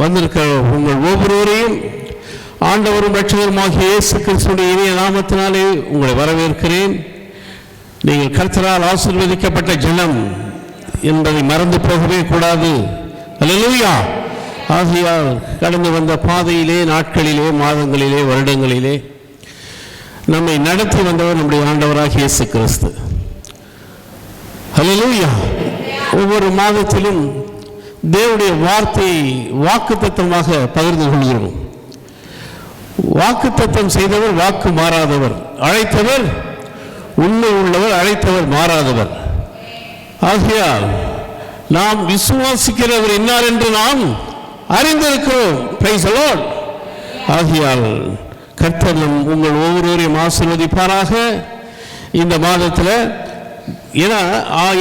வந்திருக்கிற உங்கள் ஒவ்வொருவரையும் ஆண்டவரும் லட்சகருமாகிய இயேசு கிறிஸ்துடைய இனிய நாமத்தினாலே உங்களை வரவேற்கிறேன். நீங்கள் கர்த்தரால் ஆசீர்வதிக்கப்பட்ட ஜனம் என்பதை மறந்து போகவே கூடாது. அல்லா ஆகையால் கடந்து வந்த பாதையிலே நாட்களிலே மாதங்களிலே வருடங்களிலே நம்மை நடத்தி வந்தவர் நம்முடைய ஆண்டவராக இயேசு கிறிஸ்து. அல்லேலூயா ஒவ்வொரு மாதத்திலும் தேவனுடைய வார்த்தையை வாக்குத்தத்தமாக பகிர்ந்து கொள்கிறோம். வாக்குத்தத்தம் செய்தவர் வாக்கு மாறாதவர். அழைத்தவர் உண்மை உள்ளவர் அழைத்தவர் மாறாதவர். ஆகையால் நாம் விசுவாசிக்கிறவர் இன்னார் என்று நாம் அறிந்திருக்கிறோம். Praise ஆகையால் கர்த்தர் உங்கள் ஒவ்வொருவரையும் ஆசீர்வதிப்பாராக. இந்த மாதத்தில் ஏன்னா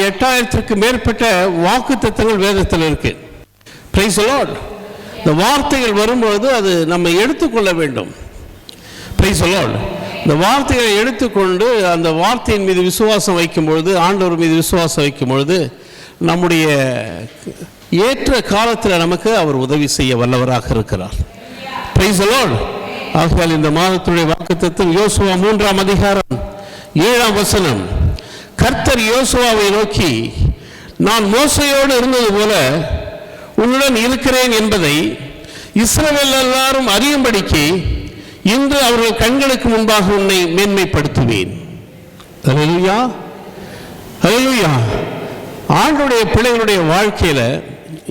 எட்டாயிரத்திற்கு மேற்பட்ட வாக்கு தத்தங்கள் வேதத்தில் இருக்கு. பிரைஸ் லார்ட் இந்த வார்த்தைகள் வரும்பொழுது அது நம்ம எடுத்துக்கொள்ள வேண்டும். பிரைஸ் லார்ட் இந்த வார்த்தைகளை எடுத்துக்கொண்டு அந்த வார்த்தையின் மீது விசுவாசம் வைக்கும் பொழுது ஆண்டவர் மீது விசுவாசம் வைக்கும் பொழுது நம்முடைய ஏற்ற காலத்தில் நமக்கு அவர் உதவி செய்ய வல்லவராக இருக்கிறார். பிரைஸ் அலோட் ஆகையால் இந்த மாதத்துடைய வாக்குத்தத்தம் யோசுவா மூன்றாம் அதிகாரம் ஏழாம் வசனம். கர்த்தர் யோசுவாவை நோக்கி நான் மோசையோடு இருந்தது போல உன்னுடன் இருக்கிறேன் என்பதை இஸ்ரவேல் எல்லாரும் அறியும்படிக்கு இன்று அவர்கள் கண்களுக்கு முன்பாக உன்னை மேன்மைப்படுத்துவேன். அலையா அலையா ஆண்டுடைய பிள்ளைகளுடைய வாழ்க்கையில்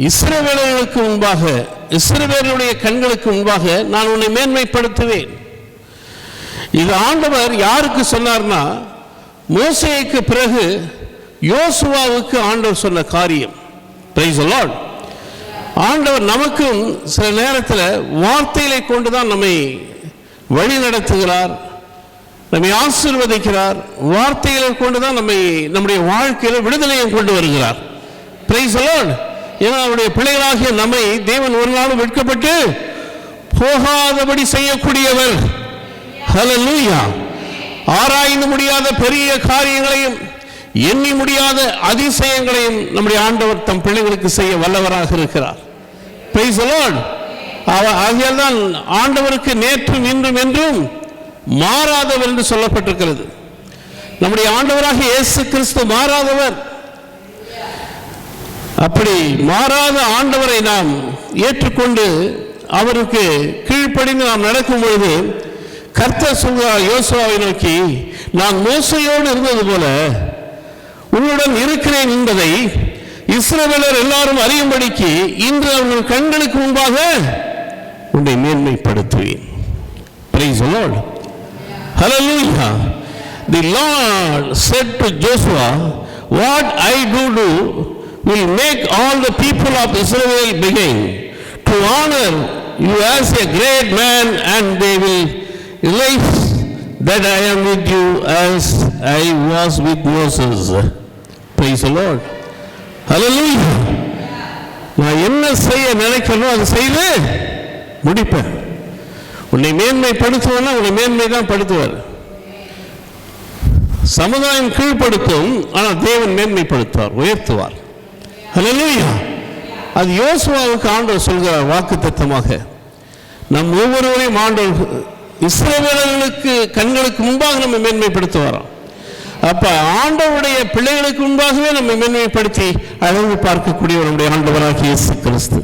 இஸ்ரவேலர்களுக்கு முன்பாக இஸ்ரவேலருடைய கண்களுக்கு முன்பாக நான் உன்னை மேன்மைப்படுத்துவேன். இது ஆண்டவர் யாருக்கு சொன்னார்னா மோசேக்கு பிறகு யோசுவாவுக்கு ஆண்டவர் சொன்ன காரியம். பிரைஸ் லார்ட் ஆண்டவர் நமக்கும் சில நேரத்தில் வார்த்தைகளை கொண்டு தான் நம்மை வழி நடத்துகிறார் நம்மை ஆசீர்வதிக்கிறார் வார்த்தைகளை கொண்டு தான் நம்மை நம்முடைய வாழ்க்கையில் விடுதலையும் கொண்டு வருகிறார். பிரைஸ் லார்ட் ஏன்னா அவருடைய பிள்ளைகளாகிய நம்மை தேவன் ஒரு நாளும் வெட்கப்பட்டு போகாதபடி செய்யக்கூடியவர். லூயா ஆராய்ந்து முடியாத பெரிய காரியங்களையும் எண்ணி முடியாத அதிசயங்களையும் நம்முடைய ஆண்டவர் தம் பிள்ளைகளுக்கு செய்ய வல்லவராக இருக்கிறார். பிரைஸ் லார்ட் ஆகையால் தான் ஆண்டவருக்கு நேற்றும் இன்றும் என்றும் மாறாதவர் என்று சொல்லப்பட்டிருக்கிறது. நம்முடைய ஆண்டவராக இயேசு கிறிஸ்து மாறாதவர். அப்படி மாறாத ஆண்டவரை நாம் ஏற்றுக்கொண்டு அவருக்கு கீழ்ப்படிந்து நாம் நடக்கும் பொழுது கர்த்தர் சொல்கிறார் யோசுவாவை நோக்கி நான் மோசையோடு இருந்தது போல உன்னுடன் இருக்கிறேன் என்பதை இஸ்ரவேலர் எல்லாரும் அறியும்படிக்கு இன்று அவர்கள் கண்களுக்கு முன்பாக உன்னை மேன்மைப்படுத்துவேன் Praise the Lord. Hallelujah. The Lord said to Joshua, What I do do will make all the people of Israel begin to honor you as a great man, and they will realize that I am with you as I was with Moses. Praise the Lord. Hallelujah. நான் என்ன செய்ய நினைக்கிறனோ அதை செய்து முடிப்பேன் உன்னை மேன்மைப்படுத்துவனா உன்னை மேன்மை தான் படுத்துவார் சமுதாயம் கீழ்ப்படுத்தும் ஆனால் தேவன் மேன்மைப்படுத்துவார் உயர்த்துவார் ஹalleluya அது யோசுவாவுக்கு ஆண்டவர் சொல்கிறார் வாக்கு நம் ஒவ்வொருவரையும் ஆண்டவர் இஸ்ரவேலர்களுக்கு கண்களுக்கு முன்பாக நம்ம மேன்மைப்படுத்துவாராம் அப்ப ஆண்டவருடைய பிள்ளைகளுக்கு முன்பாகவே நம்ம மேன்மைப்படுத்தி அழகு பார்க்கக்கூடிய நம்முடைய ஆண்டவராக இயேசு கிறிஸ்து.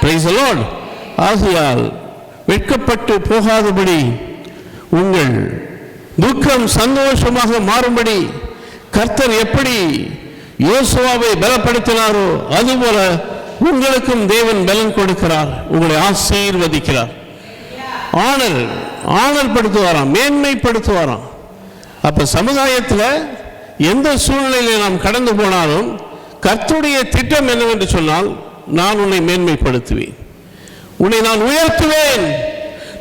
பிரைஸ் ஆகையால் வெட்கப்பட்டு போகாதபடி உங்கள் துக்கம் சந்தோஷமாக மாறும்படி கர்த்தர் எப்படி யோசுவாவை பலப்படுத்தினாரோ அதுபோல உங்களுக்கும் தேவன் பலன் கொடுக்கிறார் உங்களை ஆசீர்வதிக்கிறார். ஆனர் ஆனர் படுத்துவாராம் மேன்மைப்படுத்துவாராம். அப்ப சமுதாயத்தில் எந்த சூழ்நிலையில நாம் கடந்து போனாலும் கர்த்துடைய திட்டம் என்னவென்று சொன்னால் நான் உன்னை மேன்மைப்படுத்துவேன். உன்னை நான் உயர்த்துவேன்.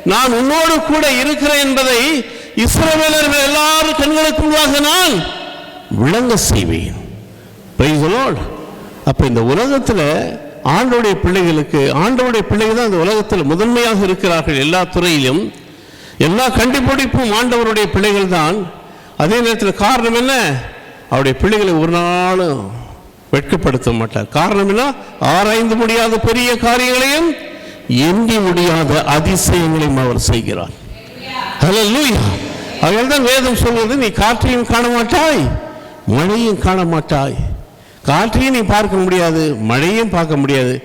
நான் உன்னோடு கூட இருக்கிறேன் என்பதை இஸ்ரவேலர்கள் எல்லாரும் கண்களுக்கு முன்பாக நான் விளங்க செய்வேன். Praise அப்ப இந்த உலகத்தில் ஆண்டோடைய பிள்ளைகளுக்கு ஆண்டோடைய பிள்ளைகள் தான் இந்த உலகத்தில் முதன்மையாக இருக்கிறார்கள் எல்லா துறையிலும். எல்லா கண்டுபிடிப்பும் ஆண்டவருடைய பிள்ளைகள் தான். அதே நேரத்தில் காரணம் என்ன? அவருடைய பிள்ளைகளை ஒரு நாளும் வெட்கப்படுத்த மாட்டார். காரணம் என்ன? ஆராய்ந்து முடியாத பெரிய காரியங்களையும் எண்ணி முடியாத அதிசயங்களையும் அவர் செய்கிறார். ஹalleluya. அவர்கள் தான் வேதம் சொல்வது நீ காற்றையும் காண மாட்டாய் மழையும் காண மாட்டாய் காற்றையும் நீ பார்க்க முடியாது மழையும் பார்க்க முடியாது.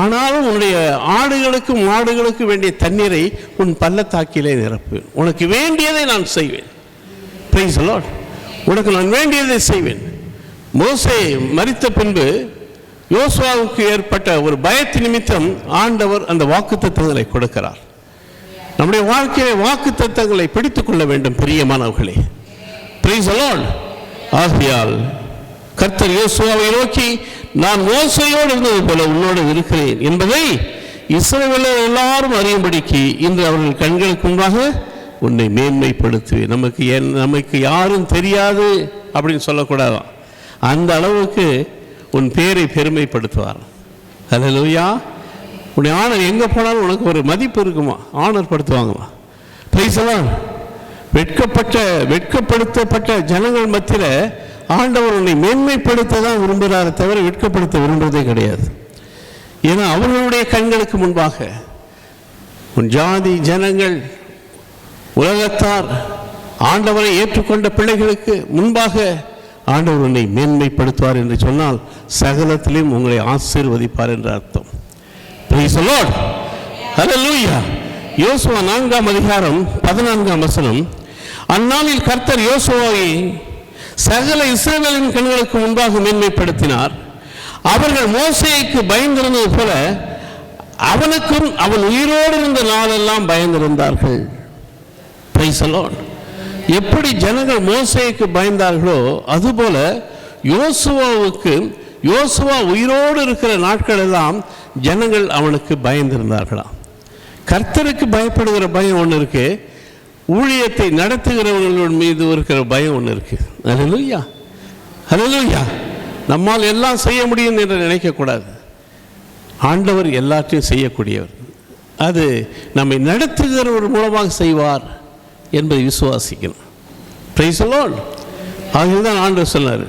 ஆனாலும் உன்னுடைய ஆடுகளுக்கு மாடுகளுக்கு வேண்டிய தண்ணீரை உன் பள்ளத்தாக்கிலே நிரப்புவேன் உனக்கு வேண்டியதை நான் செய்வேன். பிரைஸ் லார்ட் உனக்கு நான் வேண்டியதை செய்வேன். மோசே மறித்த பின்பு யோசுவாவுக்கு ஏற்பட்ட ஒரு பயத்து நிமித்தம் ஆண்டவர் அந்த வாக்குத்தத்தங்களை கொடுக்கிறார். நம்முடைய வாழ்க்கையில வாக்குத்தத்தங்களை பிடித்துக் கொள்ள வேண்டும் பிரியமானவர்களே. பிரைஸ் லார்ட் ஆகையால் கர்த்தர் யோசுவாவை நோக்கி நான் ஓசையோடு இருந்தது போல உன்னோடு இருக்கிறேன் என்பதை இஸ்ரவேலர் எல்லாரும் அறியும்படிக்கு இன்று அவர்கள் கண்களுக்கு முன்பாக உன்னை மேன்மைப்படுத்துவேன். நமக்கு என் நமக்கு யாரும் தெரியாது அப்படின்னு சொல்லக்கூடாதான். அந்த அளவுக்கு உன் பேரை பெருமைப்படுத்துவார். ஹalleluya. உன்னை ஆனர் எங்கே போனாலும் உனக்கு ஒரு மதிப்பு இருக்குமா? ஆனர் படுத்துவாங்கம்மா பைசலாம் வெட்கப்பட்ட வெட்கப்படுத்தப்பட்ட ஜனங்கள் மத்தியில் ஆண்டவர் உன்னை மேன்மைப்படுத்த தான் விரும்புகிறாரே தவிர வெட்கப்படுத்த விரும்புவதே கிடையாது. ஏன்னா அவர்களுடைய கண்களுக்கு முன்பாக உன் ஜாதி ஜனங்கள் உலகத்தார் ஆண்டவரை ஏற்றுக்கொண்ட பிள்ளைகளுக்கு முன்பாக ஆண்டவர் உன்னை மேன்மைப்படுத்துவார் என்று சொன்னால் சகலத்திலையும் உங்களை ஆசீர்வதிப்பார் என்று அர்த்தம். யோசுவா நான்காம் அதிகாரம் பதினான்காம் வசனம். அந்நாளில் கர்த்தர் யோசுவாவை சகல இஸ்ரேலின் கண்களுக்கு முன்பாக மேன்மைப்படுத்தினார். அவர்கள் மோசைக்கு பயந்திருந்தது போல அவனுக்கும் அவன் உயிரோடு இருந்த நாளெல்லாம் பயந்திருந்தார்கள். எப்படி ஜனங்கள் மோசைக்கு பயந்தார்களோ அதுபோல யோசுவாவுக்கு யோசுவா உயிரோடு இருக்கிற நாட்கள் எல்லாம் ஜனங்கள் அவனுக்கு பயந்திருந்தார்களாம். கர்த்தருக்கு பயப்படுகிற பயம் ஒன்று இருக்கு. ஊழியத்தை நடத்துகிறவர்கள் மீது இருக்கிற பயம் ஒன்று இருக்குது ஹalleluya. ஹalleluya. நம்மால் எல்லாம் செய்ய முடியும் என்று நினைக்கக்கூடாது ஆண்டவர் எல்லாற்றையும் செய்யக்கூடியவர். அது நம்மை நடத்துகிறவர் மூலமாக செய்வார் என்பதை விசுவாசிக்கணும். பிரைசலோன் லார்ட் தான் ஆண்டவர் சொன்னார்.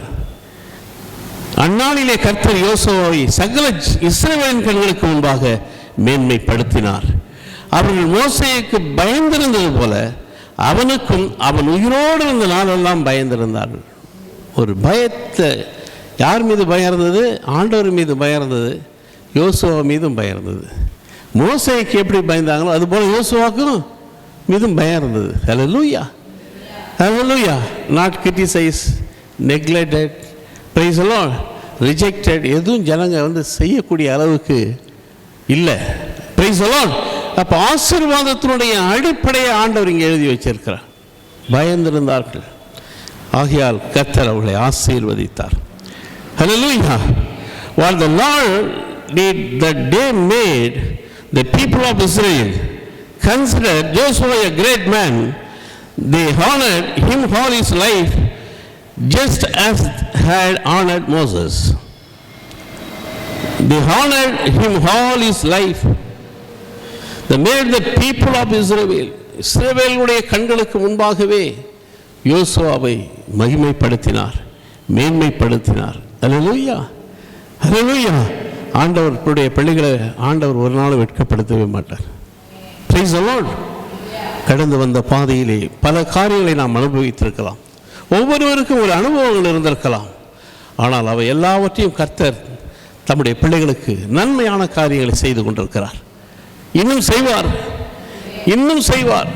அந்நாளிலே கர்த்தர் யோசோவை சகல இஸ்ரவேலின் கண்களுக்கு முன்பாக மேன்மைப்படுத்தினார். அவர்கள் மோசேக்கு பயந்திருந்தது போல அவனுக்கும் அவன் உயிரோடு இருந்த நாளெல்லாம் பயந்திருந்தார்கள். ஒரு பயத்தை யார் மீது பயம் இருந்தது? ஆண்டவர் மீது பயம் இருந்தது. யோசுவா மீதும் பயம் இருந்தது. மோசைக்கு எப்படி பயந்தாங்களோ அதுபோல் யோசுவாக்கும் மீதும் பயம் இருந்தது. Hallelujah not criticise neglected praise எல்லாம் ரிஜெக்டட் எதுவும் ஜனங்க வந்து செய்யக்கூடிய அளவுக்கு இல்லை. ப்ரைஸ் எல்லாம் அப்போ ஆசீர்வாதத்தினுடைய அடிப்படையை ஆண்டவர் இங்கே எழுதி வச்சிருக்கிறார் பயந்திருந்தார்கள் ஆகையால் கர்த்தர் அவர்களை ஆசீர்வதித்தார் Hallelujah. While the Lord did the day made the people of Israel considered Joshua a great man, they honored him all his life just as had honored Moses. They honored him all his life. The made the people of Israel இஸ்ரவேலுடைய கண்களுக்கு முன்பாகவே யோசுவாவை மகிமைப்படுத்தினார் மேன்மைப்படுத்தினார். அலலூயா அலலூயா ஆண்டவருடைய பிள்ளைகளை ஆண்டவர் ஒரு நாள் வெட்கப்படுத்தவே மாட்டார். Praise the கடந்து வந்த பாதையிலே பல காரியங்களை நாம் அனுபவித்திருக்கலாம். ஒவ்வொருவருக்கும் ஒரு அனுபவங்கள் இருந்திருக்கலாம். ஆனால் அவை எல்லாவற்றையும் கர்த்தர் தம்முடைய பிள்ளைகளுக்கு நன்மையான காரியங்களை செய்து கொண்டிருக்கிறார். இன்னும் செய்வார். இன்னும் செய்வார்.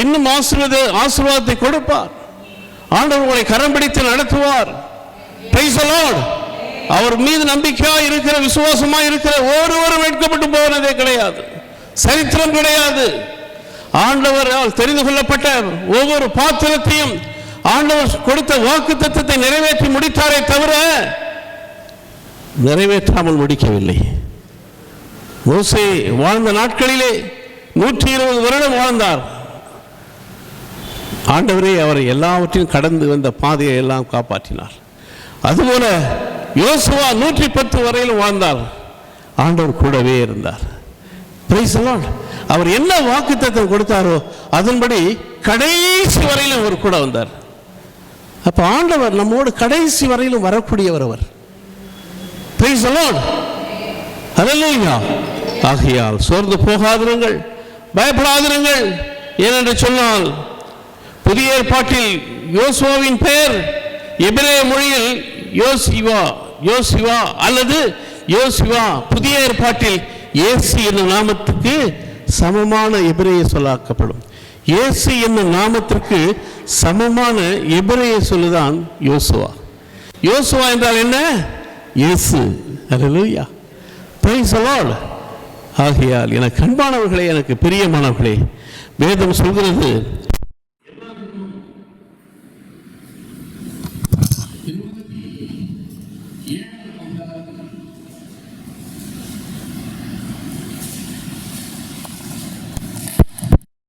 இன்னும் ஆசீர்வாத ஆசீர்வாதத்தை கொடுப்பார். ஆண்டவர் உங்களை கரம் பிடித்து நடத்துவார். அவர் மீது நம்பிக்கையா இருக்கிற விசுவாசமா இருக்கிற ஒருவரும் வெட்கப்பட்டு போனதே கிடையாது. சரித்திரம் கிடையாது. ஆண்டவரால் தெரிந்து கொள்ளப்பட்ட ஒவ்வொரு பாத்திரத்தையும் ஆண்டவர் கொடுத்த வாக்கு தத்துவத்தை நிறைவேற்றி முடித்தாரே தவிர நிறைவேற்றாமல் முடிக்கவில்லை. மோசே வாழ்ந்த நாட்களிலே நூற்றி இருபது வருடம் வாழ்ந்தார். ஆண்டவரே அவரை எல்லாவற்றையும் கடந்து வந்த பாதையை எல்லாம் காப்பாற்றினார். அதுபோல யோசுவா நூற்றி பத்து வரையிலும் வாழ்ந்தார். ஆண்டவர் கூடவே இருந்தார். அவர் என்ன வாக்குத்தத்தம் கொடுத்தாரோ அதன்படி கடைசி வரையிலும் அவர் கூட வந்தார். அப்ப ஆண்டவர் நம்மோடு கடைசி வரையிலும் வரக்கூடியவர் அவர். Praise the ஆகையால் சோர்ந்து போகாதிருங்கள். பயப்படாதிருங்கள். ஏனென்று சொன்னால் புதிய ஏற்பாட்டில் யோசுவாவின் பெயர் எபிரே மொழியில் யோசிவா யோசிவா அல்லது யோசிவா புதிய ஏற்பாட்டில் ஏசி என்னும் நாமத்துக்கு சமமான எபிரேய சொல்லாக்கப்படும். இயேசு என்னும் நாமத்திற்கு சமமான எபிரேய சொல்லுதான் யோசுவா. யோசுவா என்றால் என்ன? இயேசு. அல்லேலூயா பிரைஸ் அலால் ஆகையால் எனக்கு அன்பானவர்களே எனக்கு பிரியமானவர்களே வேதம் சொல்கிறது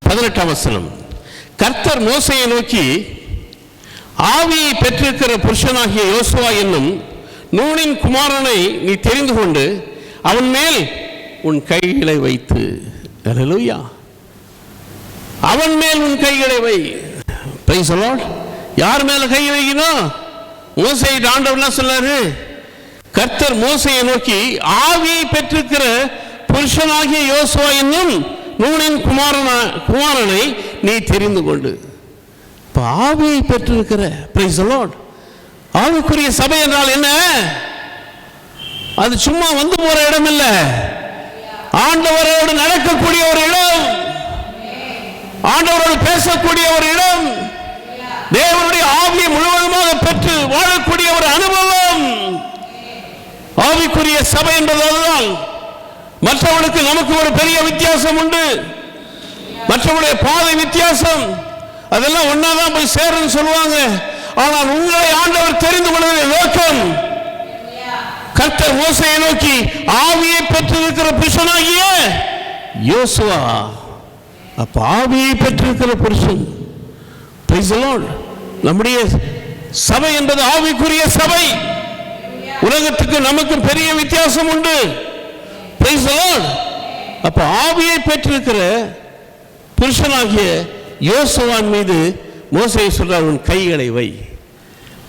பதினெட்டாம் வசனம். கர்த்தர் மோசையை நோக்கி ஆவியை பெற்றிருக்கிற புருஷனாகிய யோசுவா என்னும் நூனின் குமாரனை நீ தெரிந்து கொண்டு அவன் மேல் உன் கைகளை வைத்து. அல்லேலூயா அவன் மேல் உன் கைகளை வை. பிரைஸ் யார் மேல கை வைக்கணும்? மோசை ஆண்டவர் என்ன கர்த்தர் மோசையை நோக்கி ஆவியை பெற்றிருக்கிற புருஷனாகிய யோசுவா என்னும் நூனின் குமாரன குமாரனை நீ தெரிந்து கொண்டு. இப்போ ஆவியை பெற்றிருக்கிற பிரைஸ் லார்ட் ஆவிக்குரிய சபை என்றால் என்ன? அது சும்மா வந்து போற இடம் இல்ல. ஆண்டவரோடு நடக்கக்கூடிய ஒரு இடம். ஆண்டவரோடு பேசக்கூடிய ஒரு இடம். தேவனுடைய ஆவியை முழுவதுமாக பெற்று வாழக்கூடிய ஒரு அனுபவம். ஆவிக்குரிய சபை என்பது அதுதான். மற்றவர்களுக்கு நமக்கு ஒரு பெரிய வித்தியாசம் உண்டு. மற்றவருடைய பாதை வித்தியாசம். அதெல்லாம் ஒன்னாதான் போய் சேருன்னு சொல்லுவாங்க. ஆனால் உங்களை ஆண்டவர் தெரிந்து கொள்வதை நோக்கம். கர்த்தர் மோசையை நோக்கி ஆவியை பெற்றிருக்கிற புருஷனாகிய யோசுவா. அப்ப ஆவியை பெற்றிருக்கிற புருஷன். நம்முடைய சபை என்பது ஆவிக்குரிய சபை. உலகத்துக்கு நமக்கு பெரிய வித்தியாசம் உண்டு. அப்ப ஆவியை பெற்றிருக்கிற புருஷனாகிய யோசுவான் மீது மோசையை சொல்றார் உன் கைகளை வை.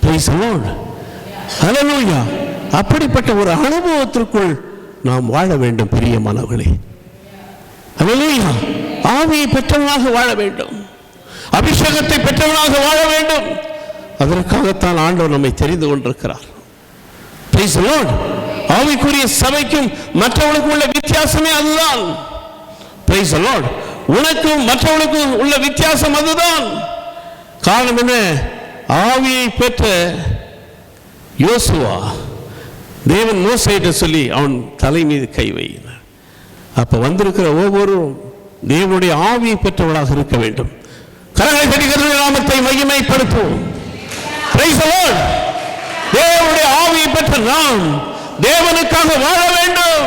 Praise the Lord. அப்படிப்பட்ட ஒரு அனுபவத்திற்குள் நாம் வாழ வேண்டும் பிரியமானவர்களே. Hallelujah. ஆவியை பெற்றவனாக வாழ வேண்டும். அபிஷேகத்தை பெற்றவனாக வாழ வேண்டும். அதற்காகத்தான் ஆண்டவர் நம்மை தெரிந்து கொண்டிருக்கிறார். ஆவிக்குரிய சபைக்கும் மற்றவனுக்கும் உள்ள வித்தியாசமே அதுதான். உனக்கும் மற்றவனுக்கும் உள்ள வித்தியாசம் அதுதான். காரணம் என்ன? ஆவியை பெற்ற யோசுவா தேவன் மோசையிட்ட சொல்லி அவன் தலை மீது கை வைனார் அப்போ வந்திருக்கிற ஒவ்வொருவரும் தேவனுடைய ஆவியை பெற்றவளாக இருக்க வேண்டும். கரங்களை கடிகிற நாமத்தை மகிமைப்படுத்துவோம். தேவனுடைய ஆவியை பெற்ற நாம் தேவனுக்காக வாழ வேண்டும்.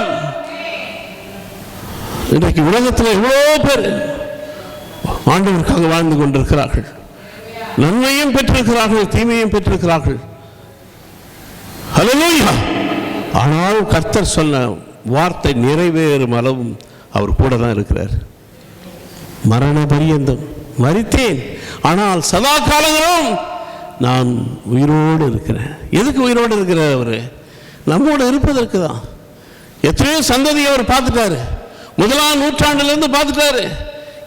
இன்றைக்கு உலகத்தில் எவ்வளோ பேர் ஆண்டவருக்காக வாழ்ந்து கொண்டிருக்கிறார்கள். நன்மையும் பெற்றிருக்கிறார்கள் தீமையும் பெற்றிருக்கிறார்கள். ஹலோ ஆனால் கர்த்தர் சொன்ன வார்த்தை நிறைவேறும் அளவும் அவர் கூட தான் இருக்கிறார். மரண பரியந்தம். மறித்தேன் ஆனால் சதா காலங்களும் நான் உயிரோடு இருக்கிறேன். எதுக்கு உயிரோடு இருக்கிறார் அவர்? நம்மோடு இருப்பதற்கு தான். எத்தனையோ சந்ததியை அவர் பார்த்துட்டாரு. முதலாம் நூற்றாண்டுலேருந்து பார்த்துட்டாரு.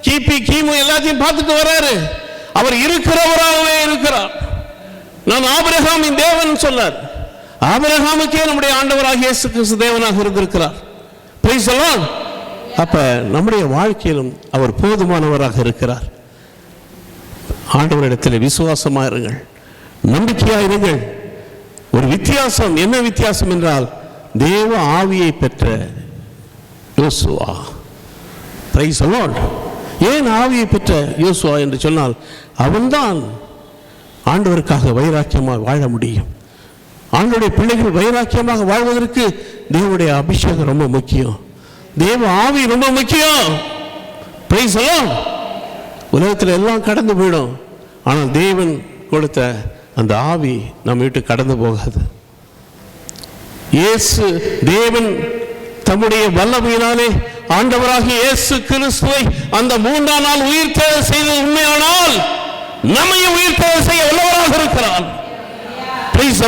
கிபி கிமு எல்லாத்தையும் பார்த்துட்டு வர்றாரு அவர் இருக்கிறவராகவே இருக்கிறார். நான் ஆபிரகாமின் தேவன் சொன்னார். ஆபிரகாமுக்கே நம்முடைய ஆண்டவராக இயேசு கிறிஸ்து தேவனாக இருந்திருக்கிறார். Praise சொல்லலாம் அப்ப நம்முடைய வாழ்க்கையிலும் அவர் போதுமானவராக இருக்கிறார். ஆண்டவரிடத்தில் விசுவாசமா இருங்கள். நம்பிக்கையாக இருங்கள். ஒரு வித்தியாசம் என்ன வித்தியாசம் என்றால் தேவ ஆவியை பெற்ற யோசுவா. பிரைஸ் ஏன் ஆவியை பெற்ற யோசுவா என்று சொன்னால் அவன்தான் ஆண்டவருக்காக வைராக்கியமாக வாழ முடியும். ஆண்டுடைய பிள்ளைகள் வைராக்கியமாக வாழ்வதற்கு தேவனுடைய அபிஷேகம் ரொம்ப முக்கியம். தேவ ஆவி ரொம்ப முக்கியம். பிரைஸ் உலகத்தில் எல்லாம் கடந்து போயிடும். ஆனால் தேவன் கொடுத்த அந்த ஆவி நம்ம விட்டு கடந்து போகாது. இயேசு தேவன் தம்முடைய வல்லமையினாலே ஆண்டவராக இயேசு கிறிஸ்துவை அந்த மூன்றாம் நாள் உயிர் தேவை செய்தது உண்மையானால் நம்மையும் உயிர் தேவை செய்ய வல்லவராக இருக்கிறார். Praise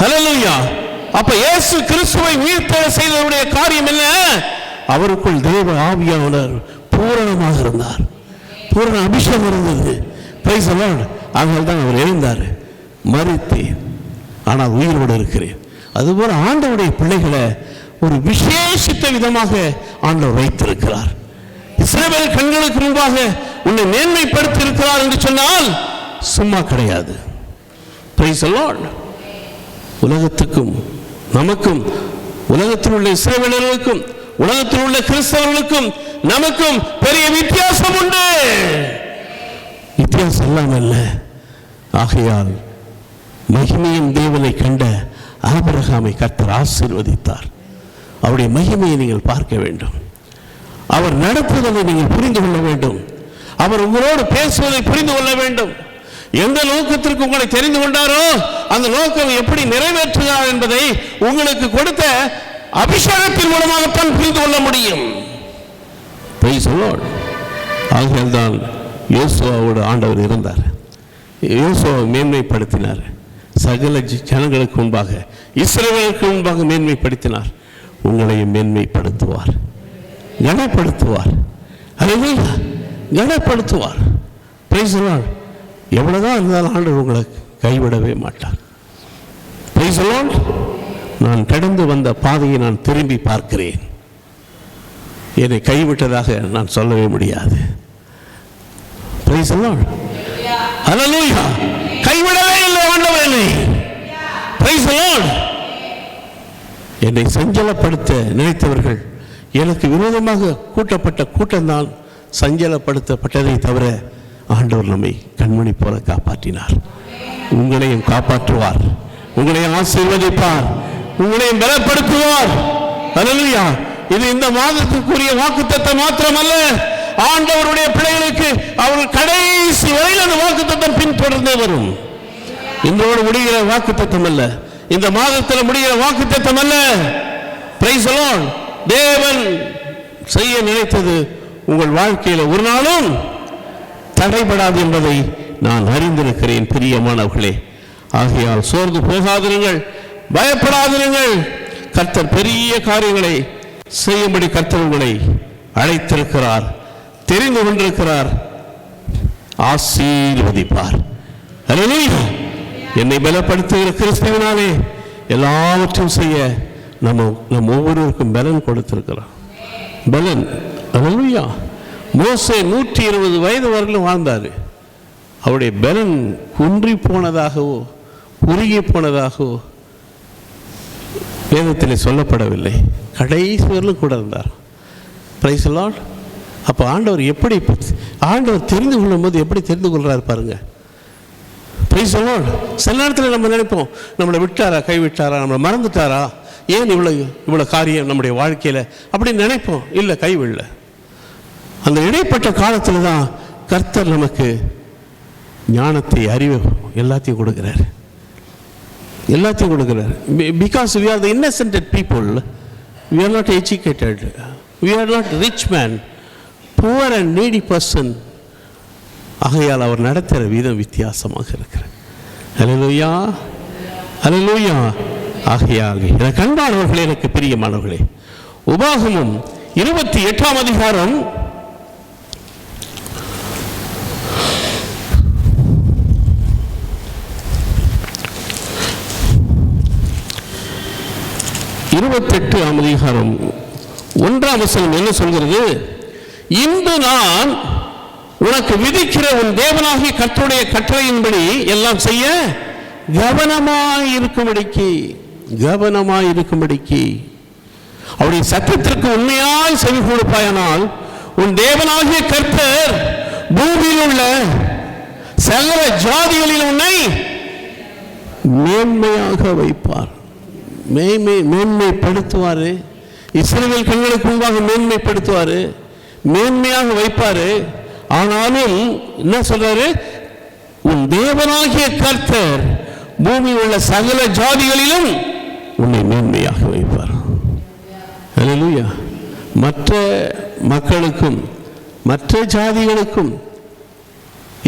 ஹலலுயா அப்ப இயேசு கிறிஸ்துவை உயிர்த்தெழ செய்தவருடைய காரியம் என்ன? அவருக்குள் தேவ ஆவியாளர் பூரணமாக இருந்தார். பூரண அபிஷேகம் இருந்தது. பிரைஸ் அலாட் அதனால தான் அவர் எழுந்தார். மறித்தேன். ஆனால் உயிரோடு இருக்கிறேன். அதுபோல் ஆண்டவுடைய பிள்ளைகளை ஒரு விசேஷித்த விதமாக ஆண்டவர் வைத்திருக்கிறார். இஸ்ரவேல் கண்களுக்கு முன்பாக உன்னை மேன்மைப்படுத்தி இருக்கிறார் என்று சொன்னால் சும்மா கிடையாது. பிரைஸ் அலாட் உலகத்துக்கும் நமக்கும் உலகத்தில் உள்ள இஸ்ரவேலர்களுக்கும் உலகத்தில் உள்ள கிறிஸ்தவர்களுக்கும் நமக்கும் பெரிய வித்தியாசம் உண்டு. வித்தியாசம் எல்லாம் அல்ல ஆகையால் மகிமையின் தேவனை கண்ட ஆபரகாமை கர்த்தர் ஆசீர்வதித்தார். அவருடைய மகிமையை நீங்கள் பார்க்க வேண்டும். அவர் நடத்துவதை நீங்கள் புரிந்து கொள்ள வேண்டும். அவர் உங்களோடு பேசுவதை புரிந்து கொள்ள வேண்டும். எந்த நோக்கத்திற்கு உங்களை தெரிந்து கொண்டாரோ அந்த நோக்கம் எப்படி நிறைவேற்றுகிறார் என்பதை உங்களுக்கு கொடுத்த அபிஷேகத்தின் மூலமாகத்தான் புரிந்து கொள்ள முடியும். பொய் the Lord. தான் யோசுவாவோடு ஆண்டவர் இருந்தார். யோசுவாவை மேன்மைப்படுத்தினார். சகல ஜனங்களுக்கு முன்பாக இஸ்ரேலுக்கு முன்பாக மேன்மைப்படுத்தினார். உங்களையும் மேன்மைப்படுத்துவார். கனப்படுத்துவார். அல்லேலூயா கனப்படுத்துவார். பிரைஸ் எவ்வளோதான் இருந்தாலும் ஆண்டவர் உங்களை கைவிடவே மாட்டார். பிரைஸ் நான் கடந்து வந்த பாதையை நான் திரும்பி பார்க்கிறேன். என்னை கைவிட்டதாக நான் சொல்லவே முடியாது. கைவிடவே இல்லை ஆண்டவர் என்னை. என்னை சஞ்சலப்படுத்த நினைத்தவர்கள் எனக்கு விரோதமாக கூட்டப்பட்ட கூட்டம்தான் சஞ்சலப்படுத்தப்பட்டதை தவிர ஆண்டவர் நம்மை கண்மணி போல காப்பாற்றினார். உங்களையும் காப்பாற்றுவார். உங்களையும் ஆசீர்வதிப்பார். உங்களையும் பலப்படுத்துவார். அல்லேலூயா இது இந்த மாதத்துக்குரிய வாக்குத்தத்தை மாத்திரமல்ல. ஆண்டவருடைய பிள்ளைகளுக்கு அவர்கள் கடைசி வரையில் அந்த வாக்குத்தத்தம் பின்தொடர்ந்தே வரும். இன்றோடு முடிகிற வாக்குத்தத்தம் அல்ல. இந்த மாதத்தில் முடிகிற வாக்குத்தத்தம் அல்ல. பிரைஸ் தேவன் செய்ய நினைத்தது உங்கள் வாழ்க்கையில் ஒரு நாளும் தடைபடாது என்பதை நான் அறிந்திருக்கிறேன் பிரியமானவர்களே. ஆகையால் சோர்ந்து போகாதிருங்கள் பயப்படாதிருங்கள். கர்த்தர் பெரிய காரியங்களை செய்யும்படி கர்த்தர் உங்களை அழைத்திருக்கிறார் தெரிந்து கொண்டிருக்கிறார். ஆசீர்வதிப்பார். என்னை பலப்படுத்துகிற கிறிஸ்துவினாலே எல்லாவற்றையும் செய்ய நம்ம நம் ஒவ்வொருவருக்கும் பலன் கொடுத்திருக்கிறார். பலன். அதுலையா மோசை நூற்றி இருபது வயது வரையிலும் வாழ்ந்தார். அவருடைய பலன் குன்றி போனதாகவோ உருகி போனதாகவோ வேதத்தில் சொல்லப்படவில்லை. கடைசி வரலும் கூட இருந்தார். பிரைஸ் லார்ட் அப்போ ஆண்டவர் எப்படி ஆண்டவர் தெரிந்து கொள்ளும் போது எப்படி தெரிந்து கொள்கிறார் பாருங்க. பிரைஸ் லார்ட் சில நேரத்தில் நம்ம நினைப்போம் நம்மளை விட்டாரா கைவிட்டாரா நம்மளை மறந்துட்டாரா? ஏன் இவ்வளோ இவ்வளோ காரியம் நம்முடைய வாழ்க்கையில்? அப்படின்னு நினைப்போம். இல்லை கைவிடலை. அந்த இடைப்பட்ட காலத்தில் தான் கர்த்தர் நமக்கு ஞானத்தை அறிவு எல்லாத்தையும் கொடுக்குறாரு. எல்லாத்தையும் கொடுக்குறாரு. Because we are the innocented people we are not educated we are not rich man poor and needy person ஆகையால் அவர் நடத்துகிற விதம் வித்தியாசமாக இருக்கிறார் அலலூயா அலலூயா ஆகையால் எனக்கு கண்டானவர்களே எனக்கு பிரியமானவர்களே உபாகமும் இருபத்தி எட்டாம் அதிகாரம் இருபத்தெட்டு அதிகாரம் ஒன்றாம் வசனம் என்ன சொல்கிறது? இன்று நான் உனக்கு விதிக்கிற உன் தேவனாகிய கற்றுடைய கட்டளையின்படி எல்லாம் செய்ய கவனமாய் இருக்கும்படிக்கு கவனமாய் இருக்கும்படிக்கு. அவருடைய சத்தத்திற்கு உண்மையாய் செவி கொடுப்பாயானால் உன் தேவனாகிய கர்த்தர் பூமியில் உள்ள சகல ஜாதிகளில் உன்னை மேன்மையாக வைப்பார். மேன்மை மேன்மைப்படுத்துவார். இஸ்ரேல் கண்களுக்கு முன்பாக மேன்மைப்படுத்துவார். மேன்மையாக வைப்பார். ஆனாலும் என்ன சொல்றாரு? உன் தேவனாகிய கர்த்தர் பூமியில் உள்ள சகல ஜாதிகளிலும் உன்னை மேன்மையாக வைப்பார். மற்ற மக்களுக்கும் மற்ற ஜாதிகளுக்கும்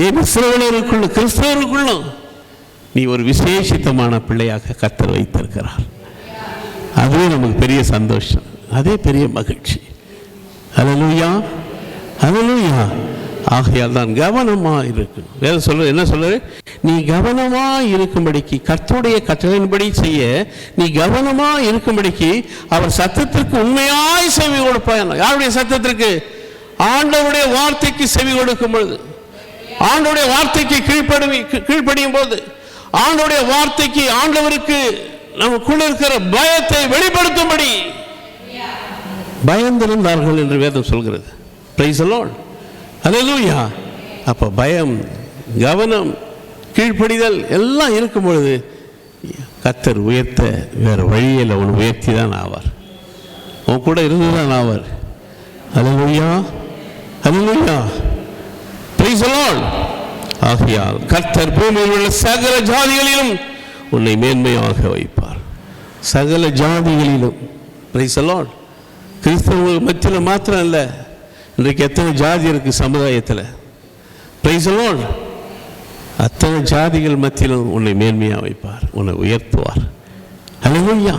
ஏன் இஸ்ரேலருக்குள்ளும் கிறிஸ்தவருக்குள்ளும் நீ ஒரு விசேஷித்தமான பிள்ளையாக கத்தர் வைத்திருக்கிறார். அதுவே நமக்கு பெரிய சந்தோஷம். அதே பெரிய மகிழ்ச்சி. அலலூயா அலலூயா ஆகையால் தான் கவனமாக இருக்கும் வேறு சொல்ற என்ன சொல்றாரு நீ கவனமாக இருக்கும்படிக்கு கர்த்தருடைய கட்டளையின்படி செய்ய நீ கவனமாக இருக்கும்படிக்கு அவர் சத்தத்திற்கு உண்மையாய் செவி கொடுப்பாய் யாருடைய சத்தத்திற்கு? ஆண்டவருடைய வார்த்தைக்கு செவி கொடுக்கும் பொழுது. ஆண்டவுடைய வார்த்தைக்கு கீழ்ப்படு கீழ்ப்படியும் போது ஆண்டவுடைய வார்த்தைக்கு ஆண்டவருக்கு நமக்குள்ள இருக்கிற பயத்தை வெளிப்படுத்தும்படி. பயந்திருந்தார்கள் என்று வேதம் சொல்கிறது. பிரைஸ் அலோன் அதுலூயா அப்போ பயம் கவனம் கீழ்ப்படிதல் எல்லாம் இருக்கும் பொழுது கத்தர் உயர்த்த வேறு வழியில் அவன் உயர்த்தி தான் ஆவார். உன் கூட இருந்து தான் ஆவார் அலலூயா அலலூயா பிரைஸ் அலோன் ஆகையால் கர்த்தர் பூமியில் உள்ள சகல ஜாதிகளிலும் உன்னை மேன்மையாக வைப்பார். சகல ஜாதிகளிலும் பிரைஸ் அலோன் மத்தியில் மாத்திரம் இல்லை இன்றைக்கு எத்தனை ஜாதி இருக்கு சமுதாயத்தில்? பிரைஸ் அத்தனை ஜாதிகள் மத்தியிலும் உன்னை மேன்மையாக வைப்பார் உன்னை உயர்த்துவார். அல்லேலூயா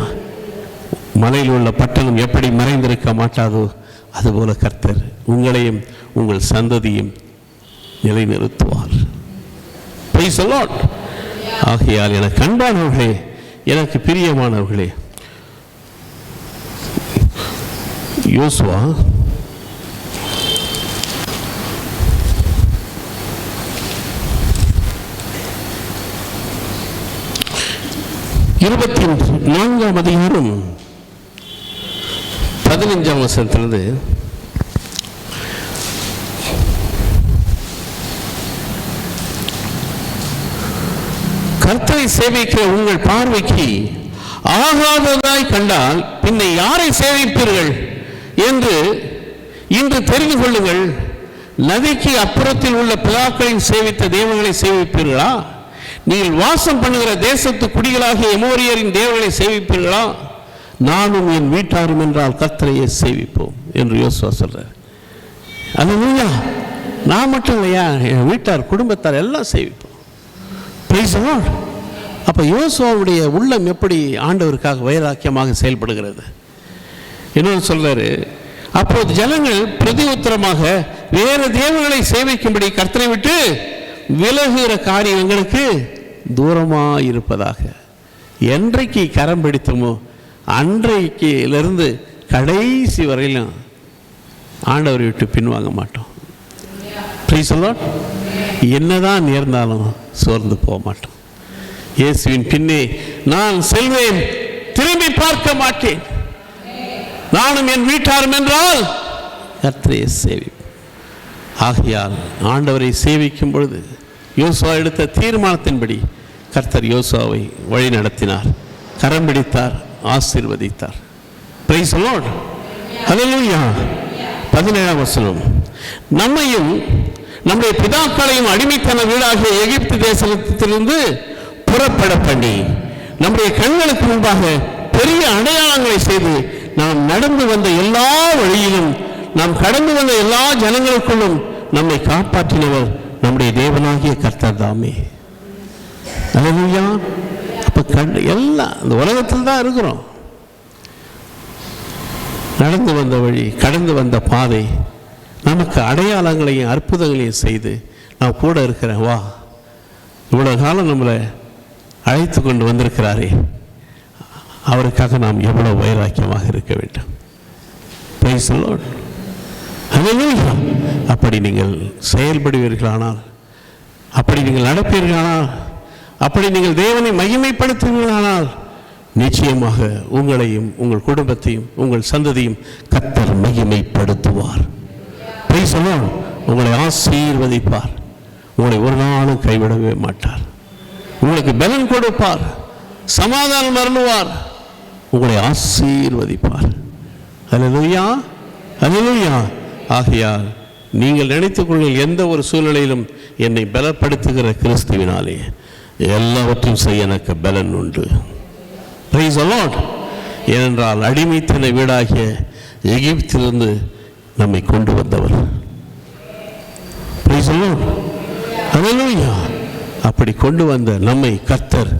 மலையில் உள்ள பட்டணம் எப்படி மறைந்திருக்க மாட்டாதோ அதுபோல கர்த்தர் உங்களையும் உங்கள் சந்ததியும் நிலைநிறுத்துவார். Praise the ஆகையால் எனக்கு அன்பானவர்களே எனக்கு பிரியமானவர்களே யோசுவா இருபத்தி நான்காம் அதிகாரம் பதினஞ்சாம் வருஷத்திலிருந்து கர்த்தரை சேவிக்கிற உங்கள் பார்வைக்கு ஆகாததாய் கண்டால் பின்ன யாரை சேவிப்பீர்கள் என்று இன்று தெரிந்து கொள்ளுங்கள். நதிக்கு அப்புறத்தில் உள்ள பிதாக்களின் சேவித்த தேவங்களை சேவிப்பீர்களா? நீங்கள் வாசம் பண்ணுகிற தேசத்து குடிகளாகிய எமோரியரின் தேவர்களை சேவிப்பீர்களா? நானும் என் வீட்டாரும் என்றால் கர்த்தரையே சேவிப்போம் என்று யோசுவா சொல்றார். அல்லேலூயா. நான் மட்டும் இல்லையா? என் வீட்டார் குடும்பத்தார் எல்லாம் சேவிப்போம். பிரைஸ் அப்போ யோசுவாவுடைய உள்ளம் எப்படி ஆண்டவருக்காக வைராக்கியமாக செயல்படுகிறது? இன்னொன்று சொல்றாரு அப்போது ஜனங்கள் பிரதி உத்தரமாக வேறு தேவர்களை சேவிக்கும்படி கர்த்தனை விட்டு விலகுகிற காரியம் எங்களுக்கு தூரமாக இருப்பதாக என்றைக்கு கரம் பிடித்தமோ அன்றைக்கிலிருந்து கடைசி வரையிலும் ஆண்டவரை விட்டு பின்வாங்க மாட்டோம். ப்ளீஸ் சொல்லோ என்னதான் நேர்ந்தாலும் சோர்ந்து போக மாட்டோம். இயேசுவின் பின்னே நான் செல்வேன் திரும்பி பார்க்க மாட்டேன். நானும் என் வீட்டாரும் என்றால் கர்த்தரையை சேவி ஆகையால் ஆண்டவரை சேவிக்கும் பொழுது யோசுவா எடுத்த தீர்மானத்தின்படி கர்த்தர் யோசுவாவை வழி நடத்தினார். கரம் பிடித்தார் ஆசீர்வதித்தார். பிரைஸ் லார்ட் பதினேழாம் வசனம். நம்மையும் நம்முடைய பிதாக்களையும் அடிமைத்தன வீடாகிய எகிப்து தேசத்திலிருந்து புறப்பட பண்ணி நம்முடைய கண்களுக்கு முன்பாக பெரிய அடையாளங்களை செய்து நாம் நடந்து வந்த எல்லா வழியிலும் நாம் கடந்து வந்த எல்லா ஜனங்களுக்குள்ளும் நம்மை காப்பாற்றினவர் நம்முடைய தேவனாகிய கர்த்தர் தாமே. அல்லேலூயா அப்ப கண் எல்லாம் இந்த உலகத்தில் தான் இருக்கிறோம். நடந்து வந்த வழி கடந்து வந்த பாதை நமக்கு அடையாளங்களையும் அற்புதங்களையும் செய்து நான் கூட இருக்கிறேன் வா இவ்வளோ காலம் நம்மளை அழைத்து கொண்டு வந்திருக்கிறாரே. அவருக்காக நாம் எவ்வளோ வைராக்கியமாக இருக்க வேண்டும். Praise the அப்படி நீங்கள் செயல்படுவீர்களானால் அப்படி நீங்கள் நடப்பீர்களானால் அப்படி நீங்கள் தேவனை மகிமைப்படுத்துவீர்களானால் நிச்சயமாக உங்களையும் உங்கள் குடும்பத்தையும் உங்கள் சந்ததியும் கத்தர் மகிமைப்படுத்துவார். Praise the உங்களை ஆசீர்வதிப்பார். உங்களை ஒரு நாளும் கைவிடவே மாட்டார். உங்களுக்கு பலன் கொடுப்பார். சமாதானம் அருள்வார். உங்களை ஆசீர்வதிப்பார். அல்லேலூயா அல்லேலூயா ஆகையால் நீங்கள் நினைத்துக்கொள்ள எந்த ஒரு சூழ்நிலையிலும் என்னை பலப்படுத்துகிற கிறிஸ்துவினாலே எல்லாவற்றையும் செய்ய எனக்கு பலன் உண்டு. பிரைஸ் அலாட் ஏனென்றால் அடிமைத்தன வீடாகிய எகிப்திலிருந்து நம்மை கொண்டு வந்தவர். அப்படி கொண்டு வந்த நம்மை கர்த்தர்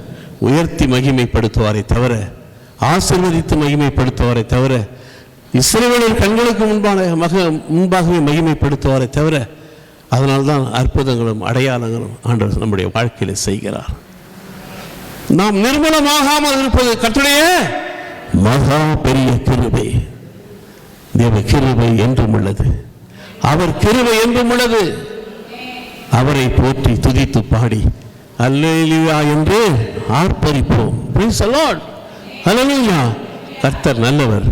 உயர்த்தி மகிமைப்படுத்துவாரே தவிர ஆசிர்வதித்து மகிமைப்படுத்துவாரை தவிர இஸ்ரேலின் கண்களுக்கு முன்பான மக முன்பாகவே மகிமைப்படுத்துவாரை தவிர அதனால்தான் அற்புதங்களும் அடையாளங்களும் ஆண்டவர் நம்முடைய வாழ்க்கையில் செய்கிறார். நாம் நிர்மலமாகாமல் இருப்பது கட்டுடைய மகா பெரிய கிருபை. தேவ கிருபை என்றும் உள்ளது. அவர் கிருபை என்றும் உள்ளது. அவரை போற்றி துதித்து பாடி. அல்லேலியா என்று ஆர்ப்பரிப்போம். Praise கர்த்தர் நல்லவர்.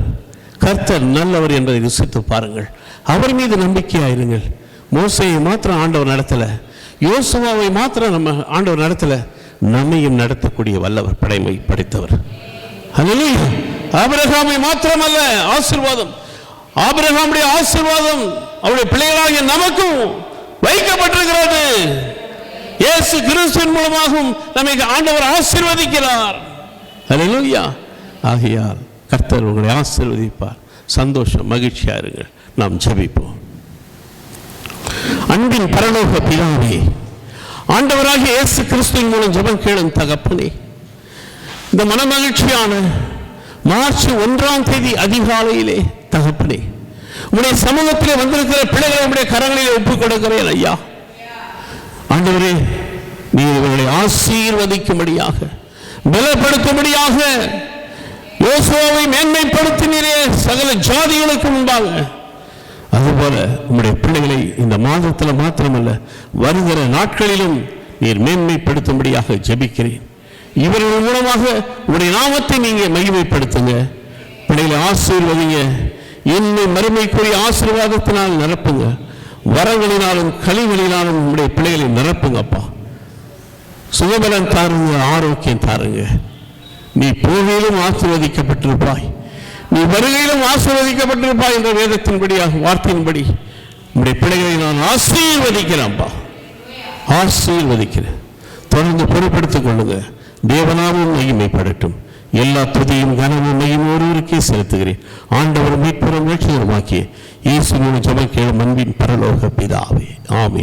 கர்த்தர் நல்லவர் என்பதை ருசித்து பாருங்கள். அவர் மீது நம்பிக்கையாயிருங்கள். மோசையை மாத்திரம் ஆண்டவர் நடத்தல. யோசுவாவை மாத்திரம் நம்ம ஆண்டவர் நடத்தல. நம்மையும் நடத்தக்கூடிய வல்லவர் படைமை படைத்தவர். Hallelujah. ஆபிரகாமை மாத்திரமல்ல. ஆசிர்வாதம். ஆபிரகாமுடைய ஆசீர்வாதம் அவருடைய பிள்ளைகளாகிய நமக்கும் வைக்கப்பட்டிருக்கிறது. இயேசு கிறிஸ்துவின் மூலமாகவும் நம்மை ஆண்டவர் ஆசீர்வதிக்கிறார். அலையா ஆகையால் கர்த்தர் உங்களை ஆசீர்வதிப்பார். சந்தோஷம் மகிழ்ச்சியா இருங்கள். நாம் ஜபிப்போம். அன்பின் பரலோக பிதாவே ஆண்டவராகிய இயேசு கிறிஸ்துவின் மூலம் ஜபம் கேளும் தகப்பனே இந்த மனமகிழ்ச்சியான மார்ச் ஒன்றாம் தேதி அதிகாலையிலே தகப்பனே உடைய சமூகத்திலே வந்திருக்கிற பிள்ளைகளை உடைய கரங்களிலே ஒப்புக் கொடுக்கிறேன் ஐயா. ஆண்டவரே நீ இவர்களை ஆசீர்வதிக்கும்படியாக பலப்படுத்தும்படியாக யோசுவாவை மேன்மைப்படுத்தினீரே சகல ஜாதிகளுக்கு முன்பாக. அதுபோல உங்களுடைய பிள்ளைகளை இந்த மாதத்தில் மாத்திரமல்ல வருகிற நாட்களிலும் நீர் மேன்மைப்படுத்தும்படியாக ஜெபிக்கிறேன். இவர்கள் மூலமாக உடைய நாமத்தை நீங்க மகிமைப்படுத்துங்க பிள்ளைகளை ஆசீர்வதிங்க இன்னும் மறுமைக்குரிய ஆசீர்வாதத்தினால் நிரப்புங்க. வரங்களினாலும் கழிவுகளினாலும் உங்களுடைய பிள்ளைகளை நிரப்புங்கப்பா. சுகபலன் தாருங்க ஆரோக்கியம் தாருங்க. நீ போகையிலும் ஆசீர்வதிக்கப்பட்டிருப்பாய். நீ வருகையிலும் ஆசீர்வதிக்கப்பட்டிருப்பாய் என்ற வேதத்தின்படியாக வார்த்தையின்படி. உங்களுடைய பிள்ளைகளை நான் ஆசீர்வதிக்கிறேன்ப்பா. ஆசீர்வதிக்கிறேன். தொடர்ந்து பொறுப்படுத்திக் கொள்ளுங்க. தேவனாமும் மகிமைப்படட்டும். எல்லா துதியும் கனமும் மையும் ஒருவருக்கே செலுத்துகிறேன். ஆண்டவர் மீட்புறம் ரட்சகருமாக்கிய இயேசுவின் ஜெபம் கேளும் அன்பின் பரலோக பிதாவே. ஆமே